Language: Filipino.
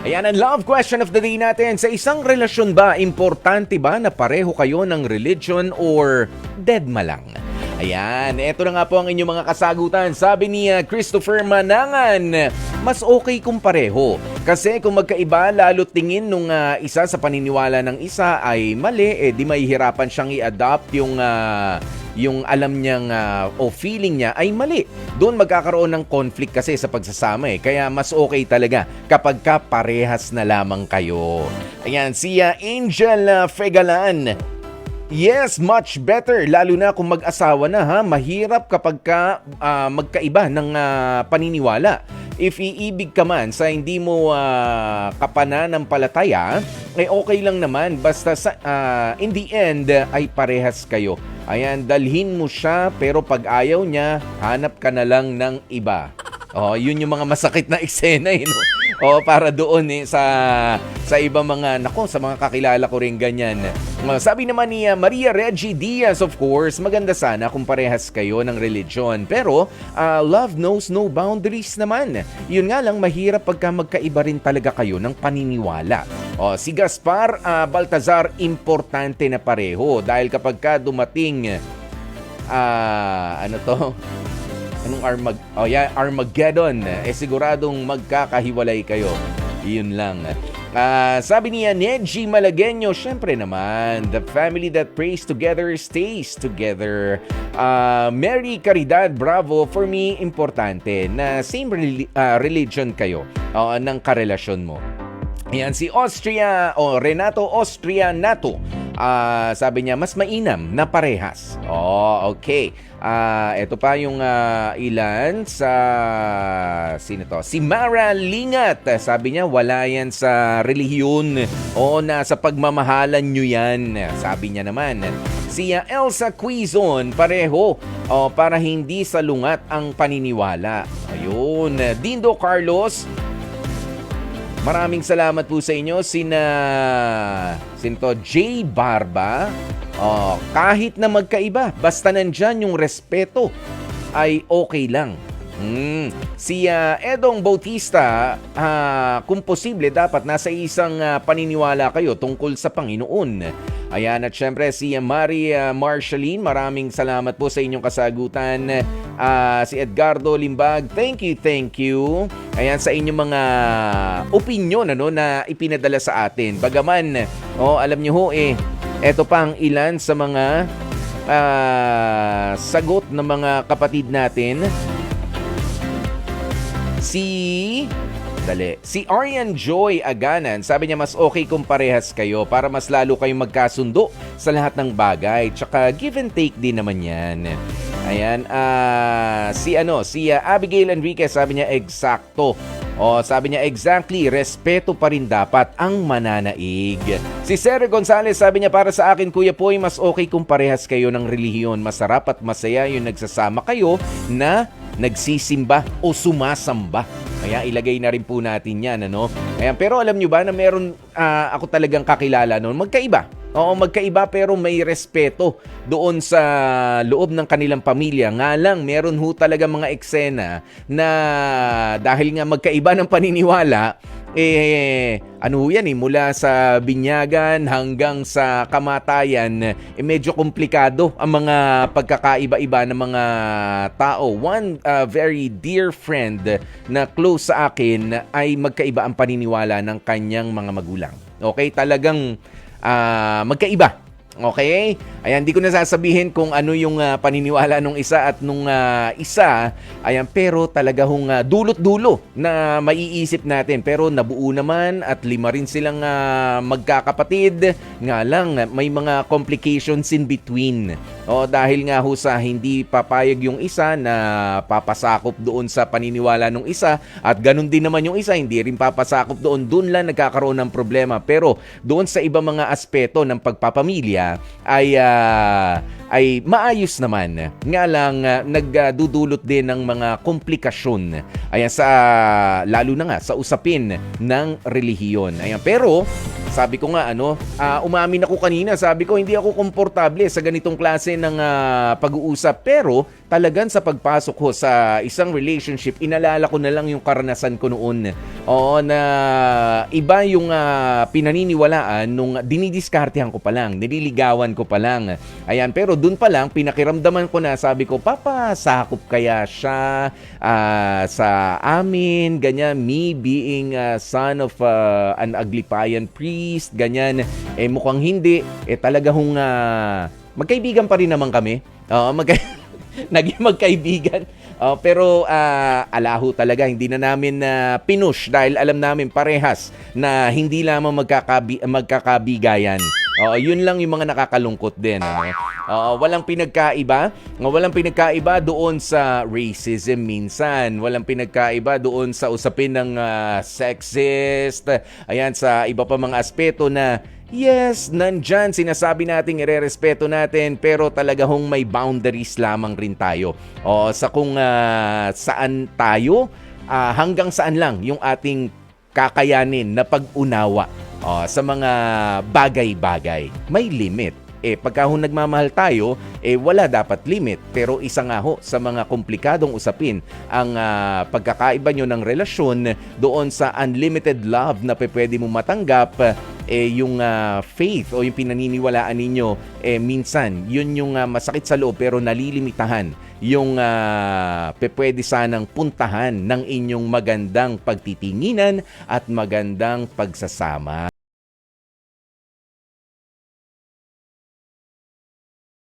Ayan ang love question of the day natin. Sa isang relasyon ba, importante ba na pareho kayo ng religion or dead ma lang? Ayan, eto na nga po ang inyong mga kasagutan. Sabi ni ah, Christopher Manangan, mas okay kung pareho. Kasi kung magkaiba, lalo tingin nung ah, isa sa paniniwala ng isa ay mali, eh di mahihirapan siyang i-adopt yung ah, yung alam niyang ah, o feeling niya ay mali. Doon magkakaroon ng conflict kasi sa pagsasama eh. Kaya mas okay talaga kapag ka parehas na lamang kayo. Ayan, si Angel ah, Fegalan. Yes, much better. Lalo na kung mag-asawa na ha. Mahirap kapag ka ah, magkaiba ng ah, paniniwala. If iibig ka man sa hindi mo uh, kapananampalataya, eh okay lang naman. Basta sa, ah, in the end, ay parehas kayo. Ayan, dalhin mo siya pero pag ayaw niya, hanap ka na lang ng iba. Oh, yun yung mga masakit na eksena eh, no? Oh, para doon eh sa sa iba mga nako sa mga kakilala ko rin ganyan. Uh, Sabi naman ni uh, Maria Reggie Diaz of course, maganda sana kung parehas kayo ng religion. Pero uh, love knows no boundaries naman. Yun nga lang mahirap pagka magkaiba rin talaga kayo ng paniniwala. Oh, si Gaspar uh, Baltazar importante na pareho dahil kapag ka dumating ah ano to Anong Armag oh, yeah, Armageddon? Eh siguradong magkakahiwalay kayo. Iyon lang. Ah, sabi niya, Neji Malagueño, syempre naman, the family that prays together stays together. Ah, Mary Caridad, bravo. For me, importante na same reli- ah, religion kayo ah, ng karelasyon mo. Ayan, si Austria o Renato Austria Nato. Ah, sabi niya, mas mainam na parehas. Oh, okay. Ah, ito pa yung ah, ilan sa sino to? Si Mara Lingat. Sabi niya, wala yan sa relihiyon o nasa pagmamahalan nyo yan. Sabi niya naman. Si Elsa Quizon, pareho o para hindi salungat ang paniniwala. Ayun. Dindo Carlos, Maraming salamat po sa inyo. Sina, sinto J. Barba. Oh, kahit na magkaiba, basta nandyan yung respeto, ay okay lang. Hmm. Si ah, Edong Bautista, ah, kung posible, dapat nasa isang ah, paniniwala kayo tungkol sa Panginoon. Ayan, at syempre si ah, Maria Marceline, maraming salamat po sa inyong kasagutan. Ah, si Edgardo Limbag, thank you, thank you. Ayan, sa inyong mga opinion ano, na ipinadala sa atin. Bagaman, oh, alam nyo ho eh, eto pa ang ilan sa mga ah, sagot ng mga kapatid natin. Si Dali. Si Arian Joy Aganan, sabi niya mas okay kung parehas kayo para mas lalo kayong magkasundo sa lahat ng bagay. Tsaka give and take din naman yan. Ayan, ah si ano, si ah, Abigail Enriquez, sabi niya eksakto. O, sabi niya exactly, respeto pa rin dapat ang mananaig. Si Sir Gonzales, sabi niya para sa akin, Kuya Poy, mas okay kung parehas kayo ng relihiyon. Masarap at masaya yung nagsasama kayo na nagsisimba o sumasamba. Kaya ilagay na rin po natin yan, ano? Ayan, pero alam nyo ba na meron ah, ako talagang kakilala noon, magkaiba. Oo, magkaiba pero may respeto doon sa loob ng kanilang pamilya. Nga lang, meron ho talaga mga eksena na dahil nga magkaiba ng paniniwala, eh, ano ho yan eh, mula sa binyagan hanggang sa kamatayan, eh medyo komplikado ang mga pagkakaiba-iba ng mga tao. One uh, very dear friend na close sa akin ay magkaiba ang paniniwala ng kanyang mga magulang. Okay, talagang ah, magkaiba. Okay? Ayan, di ko na sasabihin kung ano yung ah, paniniwala nung isa at nung ah, isa. Ayan, pero talaga hong ah, dulot-dulo na maiisip natin. Pero nabuo naman at lima rin silang ah, magkakapatid. Nga lang, may mga complications in between. O, dahil nga ho sa hindi papayag yung isa na papasakop doon sa paniniwala nung isa at ganun din naman yung isa, hindi rin papasakop doon. Doon lang nagkakaroon ng problema. Pero doon sa iba mga aspeto ng pagpapamilya ay ah, ay maayos naman. Nga lang ah, nagdudulot din ng mga komplikasyon. Ayan sa lalo na nga sa usapin ng relihiyon. Ayan pero sabi ko nga ano, ah, umamin ako kanina, sabi ko hindi ako komportable sa ganitong klase ng ah, pag-uusap pero talagang sa pagpasok ko sa isang relationship, inalala ko na lang yung karanasan ko noon. Oo, na iba yung ah, pinaniniwalaan nung dinidiskartehan ko pa lang, nililigawan ko pa lang. Ayan, pero dun pa lang, pinakiramdaman ko na, sabi ko, papasakop kaya siya ah, sa amin, ganyan, me being a son of ah, an Aglipayan priest, ganyan. Eh mukhang hindi, eh talaga hong ah, magkaibigan pa rin naman kami. Oo, mag naging magkaibigan. Oh, pero ah, alaho talaga, hindi na namin na pinush dahil alam namin parehas na hindi lamang magkakabi, magkakabigayan. Oo, yun lang yung mga nakakalungkot din. Ano? Oo, walang pinagkaiba. Walang pinagkaiba doon sa racism minsan. Walang pinagkaiba doon sa usapin ng ah, sexist. Ayan, sa iba pa mga aspeto na Yes, nandyan, sinasabi natin, irerespeto natin, pero talaga hong may boundaries lamang rin tayo. O sa kung ah, saan tayo, ah, hanggang saan lang yung ating kakayanin na pag-unawa o, sa mga bagay-bagay. May limit. Eh, pagka ho nagmamahal tayo, eh wala dapat limit. Pero isa nga ho sa mga komplikadong usapin ang ah, pagkakaiba nyo ng relasyon doon sa unlimited love na pwede mo matanggap eh yung ah, faith o yung pinaniniwalaan ninyo eh minsan yun yung ah, masakit sa loob pero nalilimitahan yung pe- pwede sanang puntahan ng inyong magandang pagtitinginan at magandang pagsasama.